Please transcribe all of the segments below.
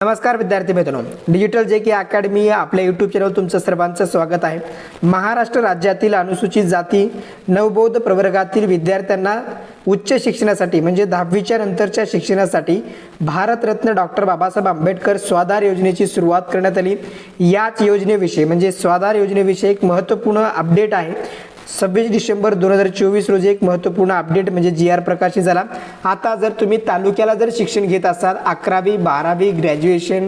नमस्कार विद्यार्थी मित्रांनो. डिजिटल जे की अकॅडमी आपल्या यूट्यूब चॅनल तुमचं सर्वांचं स्वागत आहे. महाराष्ट्र राज्यातील अनुसूचित जाती नवबौद्ध प्रवर्गातील विद्यार्थ्यांना उच्च शिक्षणासाठी म्हणजे दहावीच्या नंतरच्या शिक्षणासाठी भारतरत्न डॉक्टर बाबासाहेब आंबेडकर स्वाधार योजनेची सुरुवात करण्यात आली. याच योजनेविषयी म्हणजे स्वाधार योजनेविषयी एक महत्त्वपूर्ण अपडेट आहे. सव्वीस डिसेंबर दोन हजार चोवीस रोजी एक महत्त्वपूर्ण अपडेट म्हणजे जी आर प्रकाशित झाला. आता जर तुम्ही तालुक्याला जर शिक्षण घेत असाल अकरावी बारावी ग्रॅज्युएशन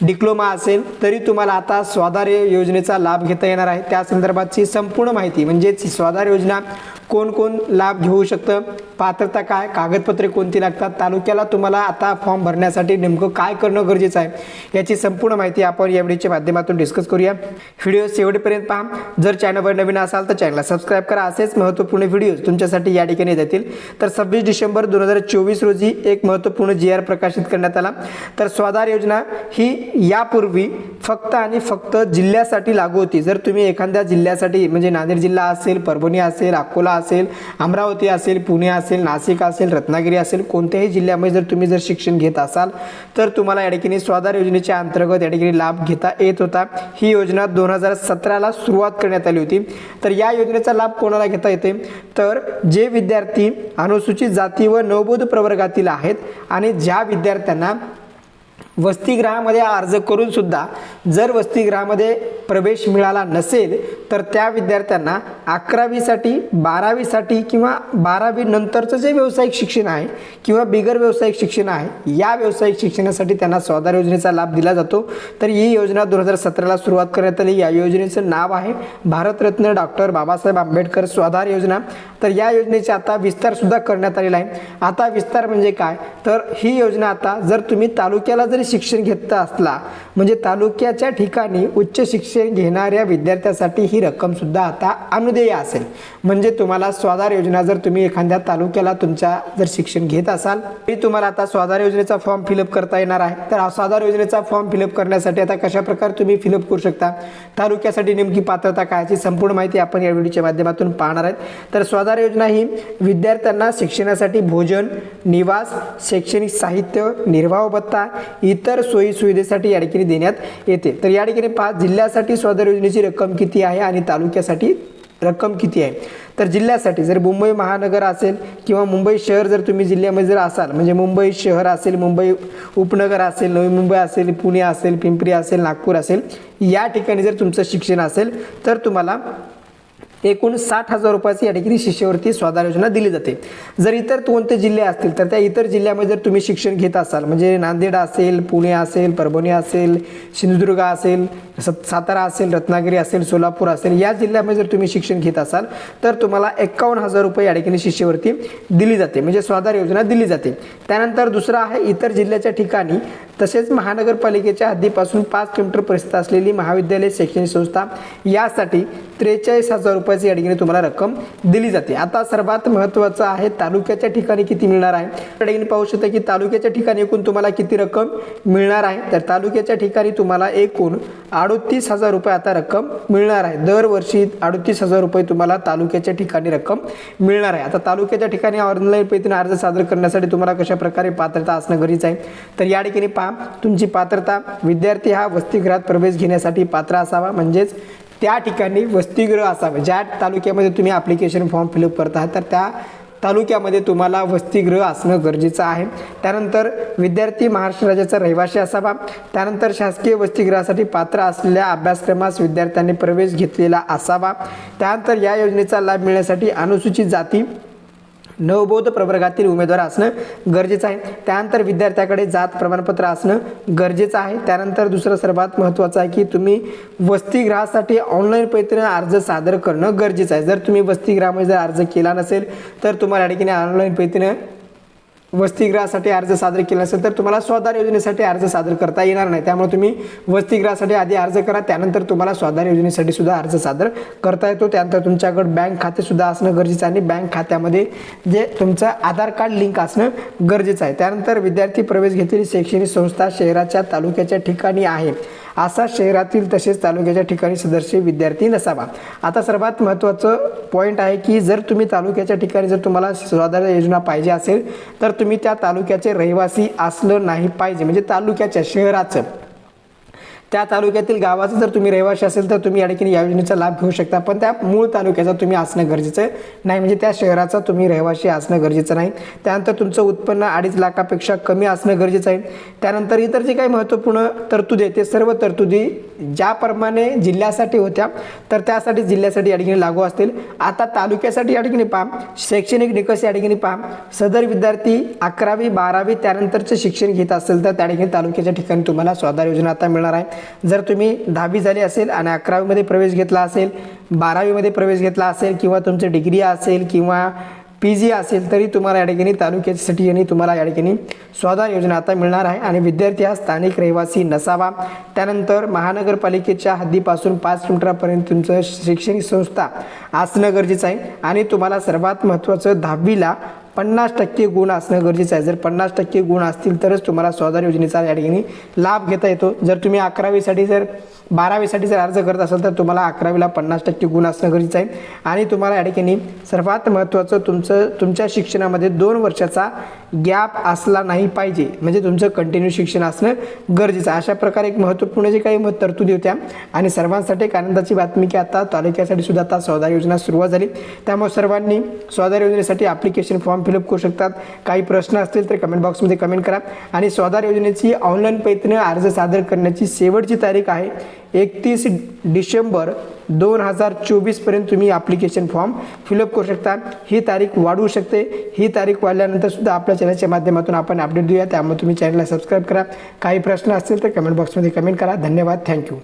डिप्लोमा असेल तरी तुम्हाला आता स्वाधार योजनेचा लाभ घेता येणार आहे. त्या संदर्भातची संपूर्ण माहिती म्हणजेच स्वाधार योजना कोण कोण लाभ घेऊ शकतं पात्रता काय कागदपत्रे कोणती लागतात तालुक्याला तुम्हाला आता फॉर्म भरण्यासाठी नेमकं काय करणं गरजेचं आहे याची संपूर्ण माहिती आपण या व्हिडिओच्या माध्यमातून डिस्कस करूया. व्हिडिओ शेवटपर्यंत पहा. जर चॅनलवर नवीन असाल तर चॅनलला सबस्क्राईब करा. असेच महत्त्वपूर्ण व्हिडिओ तुमच्यासाठी या ठिकाणी जातील. तर सव्वीस डिसेंबर दोन हजार चोवीस रोजी एक महत्त्वपूर्ण जी आर प्रकाशित करण्यात आला. तर स्वाधार योजना ही यापूर्वी फक्त आणि फक्त जिल्ह्यासाठी लागू होती. जर तुम्ही एखाद्या जिल्ह्यासाठी म्हणजे नांदेड जिल्हा असेल परभणी असेल अकोला असेल अमरावती असेल पुणे असेल नाशिक असेल रत्नागिरी असेल कोणत्याही जिल्ह्यामध्ये जर तुम्ही जर शिक्षण घेत असाल तर तुम्हाला या ठिकाणी स्वाधार योजनेच्या अंतर्गत या ठिकाणी लाभ घेता येत होता. ही योजना दोन हजार सतराला सुरुवात करण्यात आली होती. तर या योजनेचा लाभ कोणाला घेता येते? तर जे विद्यार्थी अनुसूचित जाती व नवबोध प्रवर्गातील आहेत आणि ज्या विद्यार्थ्यांना वसतिगृहामध्ये अर्ज करून सुद्धा जर वसतिगृहामध्ये प्रवेश मिळाला नसेल तर त्या विद्यार्थ्यांना अकरावीसाठी बारावीसाठी किंवा बारावी नंतरचं जे व्यावसायिक शिक्षण आहे किंवा बिगर व्यावसायिक शिक्षण आहे या व्यावसायिक शिक्षणासाठी त्यांना स्वाधार योजनेचा लाभ दिला जातो. तर ही योजना दोन हजार सतराला सुरुवात करण्यात आली. या योजनेचं नाव आहे भारतरत्न डॉक्टर बाबासाहेब आंबेडकर स्वाधार योजना. तर या योजनेचा आता विस्तारसुद्धा करण्यात आलेला आहे. आता विस्तार म्हणजे काय? तर ही योजना आता जर तुम्ही तालुक्याला जरी शिक्षण घेत असला म्हणजे तालुक्याच्या ठिकाणी उच्च शिक्षण घेणाऱ्या विद्यार्थ्यासाठी ही ही रक्कमसुद्धा आता अनुदेय असेल. म्हणजे तुम्हाला स्वाधार योजना जर तुम्ही एखाद्या तालुक्याला तुमच्या जर शिक्षण घेत असाल तरी तुम्हाला आता स्वाधार योजनेचा फॉर्म फिलअप करता येणार आहे. तर स्वाधार योजनेचा फॉर्म फिलअप करण्यासाठी आता कशा प्रकारे तुम्ही फिलअप करू शकता तालुक्यासाठी नेमकी पात्रता काय याची संपूर्ण माहिती आपण या व्हिडिओच्या माध्यमातून पाहणार आहेत. तर स्वाधार योजना ही विद्यार्थ्यांना शिक्षणासाठी भोजन निवास शैक्षणिक साहित्य निर्वाह भत्ता इतर सोयी सुविधेसाठी या ठिकाणी देण्यात येते. तर या ठिकाणी पाच जिल्ह्यासाठी स्वाधार योजनेची रक्कम किती आहे आणि तालुक्यासाठी रक्कम किती आहे? तर जिल्ह्यासाठी जर मुंबई महानगर असेल किंवा मुंबई शहर जर तुम्ही जिल्ह्यामध्ये जर असाल म्हणजे मुंबई शहर असेल मुंबई उपनगर असेल नवी मुंबई असेल पुणे असेल पिंपरी असेल नागपूर असेल या ठिकाणी जर तुमचं शिक्षण असेल तर तुम्हाला एकूण साठ हजार रुपयाची या ठिकाणी शिष्यवृत्ती स्वाधार योजना दिली जाते. जर इतर कोणते जिल्हे असतील तर त्या इतर जिल्ह्यामध्ये जर तुम्ही शिक्षण घेत असाल म्हणजे नांदेड असेल पुणे असेल परभणी असेल सिंधुदुर्ग असेल सत सातारा असेल रत्नागिरी असेल सोलापूर असेल या जिल्ह्यामध्ये जर तुम्ही शिक्षण घेत असाल तर तुम्हाला एकावन्न हजार रुपये या ठिकाणी शिष्यवृत्ती दिली जाते म्हणजे स्वाधार योजना दिली जाते. त्यानंतर दुसरं आहे इतर जिल्ह्याच्या ठिकाणी तसेच महानगरपालिकेच्या हद्दीपासून पाच किलोमीटर परिस्थित असलेली महाविद्यालय शैक्षणिक संस्था यासाठी त्रेचाळीस हजार रुपयाची या ठिकाणी तुम्हाला रक्कम दिली जाते. आता सर्वात महत्त्वाचं आहे तालुक्याच्या ठिकाणी किती मिळणार आहे? त्या ठिकाणी पाहू शकता की तालुक्याच्या ठिकाणी एकूण तुम्हाला किती रक्कम मिळणार आहे? तर तालुक्याच्या ठिकाणी तुम्हाला एकूण अडोतीस हजार रुपये आता रक्कम मिळणार आहे. दरवर्षी अडोतीस हजार रुपये तुम्हाला तालुक्याच्या ठिकाणी रक्कम मिळणार आहे. आता तालुक्याच्या ठिकाणी ऑनलाईन पद्धतीने अर्ज सादर करण्यासाठी तुम्हाला कशा प्रकारे पात्रता असणं गरजेचं आहे? तर या ठिकाणी पहा. तुमची पात्रता. विद्यार्थी हा वसतिगृहात प्रवेश घेण्यासाठी पात्र असावा. म्हणजेच त्या ठिकाणी वसतिगृह असावे. ज्या तालुक्यामध्ये तुम्ही ॲप्लिकेशन फॉर्म फिलअप करत आहात तर त्या तालुक्यामध्ये तुम्हाला वसतिगृह असणं गरजेचं आहे. त्यानंतर विद्यार्थी महाराष्ट्र राज्याचा रहिवासी असावा. त्यानंतर शासकीय वसतिगृहासाठी पात्र असलेल्या अभ्यासक्रमास विद्यार्थ्यांनी प्रवेश घेतलेला असावा. त्यानंतर या योजनेचा लाभ मिळण्यासाठी अनुसूचित जाती नवबोध प्रवर्गातील उमेदवार असणं गरजेचं आहे. त्यानंतर विद्यार्थ्याकडे जात प्रमाणपत्र असणं गरजेचं आहे. त्यानंतर दुसरं सर्वात महत्त्वाचं आहे की तुम्ही वसतिगृहासाठी ऑनलाईन पद्धतीने अर्ज सादर करणं गरजेचं आहे. जर तुम्ही वसतिगृहामध्ये जर अर्ज केला नसेल तर तुम्हाला या ठिकाणी ऑनलाईन पद्धतीने वसतिगृहासाठी अर्ज सादर केला असेल तर तुम्हाला स्वाधार योजनेसाठी अर्ज सादर करता येणार नाही. त्यामुळे तुम्ही वसतिगृहासाठी आधी अर्ज करा त्यानंतर तुम्हाला स्वाधार योजनेसाठी सुद्धा अर्ज सादर करता येतो. त्यानंतर तुमच्याकडे बँक खाते सुद्धा असणं गरजेचं आहे आणि बँक खात्यामध्ये जे तुमचं आधार कार्ड लिंक असणं गरजेचं आहे. त्यानंतर विद्यार्थी प्रवेश घेतलेली शैक्षणिक संस्था शहराच्या तालुक्याच्या ठिकाणी आहे. असा शहरातील तसेच तालुक्याच्या ठिकाणी सदस्य विद्यार्थी नसावा. आता सर्वात महत्त्वाचं पॉईंट आहे की जर तुम्ही तालुक्याच्या ठिकाणी जर तुम्हाला स्वाधार योजना पाहिजे असेल तर तुम्ही त्या तालुक्याचे रहिवासी असलं नाही पाहिजे. म्हणजे तालुक्याच्या शहराचं. त्या तालुक्यातील गावाचं जर तुम्ही रहिवासी असेल तर तुम्ही या ठिकाणी या योजनेचा लाभ घेऊ शकता. पण त्या मूळ तालुक्याचा तुम्ही असणं गरजेचं नाही म्हणजे त्या शहराचा तुम्ही रहिवासी असणं गरजेचं नाही. त्यानंतर तुमचं उत्पन्न अडीच लाखापेक्षा कमी असणं गरजेचं आहे. त्यानंतर इतर जे काही महत्त्वपूर्ण तरतुदी आहेत ते सर्व तरतुदी ज्याप्रमाणे जिल्ह्यासाठी होत्या तर त्यासाठी जिल्ह्यासाठी या ठिकाणी लागू असतील. आता तालुक्यासाठी या ठिकाणी पहा. शैक्षणिक निकष या ठिकाणी पहा. सदर विद्यार्थी अकरावी बारावी त्यानंतरचं शिक्षण घेत असेल तर त्या ठिकाणी तालुक्याच्या ठिकाणी तुम्हाला स्वाधार योजना आता मिळणार आहे. जर तुम्ही दहावी झाली असेल आणि अकरावीमध्ये प्रवेश घेतला असेल बारावीमध्ये प्रवेश घेतला असेल किंवा तुमचं डिग्री असेल किंवा पी जी असेल तरी तुम्हाला या ठिकाणी तालुक्यासाठी आणि तुम्हाला या ठिकाणी स्वाधार योजना आता मिळणार आहे आणि विद्यार्थी हा स्थानिक रहिवासी नसावा. त्यानंतर महानगरपालिकेच्या हद्दीपासून पाच किलोमीटरपर्यंत तुमचं शैक्षणिक संस्था असणं गरजेचं आहे आणि तुम्हाला सर्वात महत्त्वाचं दहावीला पन्नास टक्के गुण असणं गरजेचं आहे. जर पन्नास टक्के गुण असतील तरच तुम्हाला स्वाधार योजनेचा या ठिकाणी लाभ घेता येतो. जर तुम्ही अकरावीसाठी जर बारावीसाठी जर अर्ज करत असाल तर तुम्हाला अकरावीला पन्नास टक्के गुण असणं गरजेचं आहे. आणि तुम्हाला या ठिकाणी सर्वात महत्त्वाचं तुमचं तुमच्या शिक्षणामध्ये दोन वर्षाचा गॅप असला नाही पाहिजे. म्हणजे तुमचं कंटिन्यू शिक्षण असणं गरजेचं आहे. अशा प्रकारे एक महत्त्वपूर्ण जे काही तरतुदी होत्या. आणि सर्वांसाठी एक आनंदाची बातमी की आता तालुक्यासाठी सुद्धा आता स्वाधार योजना सुरुवात झाली. त्यामुळे सर्वांनी स्वाधार योजनेसाठी ॲप्लिकेशन फॉर्म फिलअप करू शकतात. काही प्रश्न असतील तर कमेंट बॉक्समध्ये कमेंट करा. आणि स्वाधार योजनेची ऑनलाईन पद्धतीने अर्ज सादर करण्याची शेवटची तारीख आहे. एकतीस डिसेंबर दोन हजार चोवीसपर्यंत तुम्ही ॲप्लिकेशन फॉर्म फिलअप करू शकता. ही तारीख वाढवू शकते. ही तारीख वाढल्यानंतर सुद्धा आपल्या चॅनलच्या माध्यमातून आपण अपडेट देऊया. त्यामुळे तुम्ही चॅनलला सबस्क्राईब करा. काही प्रश्न असतील तर कमेंट बॉक्समध्ये कमेंट करा. धन्यवाद. थँक्यू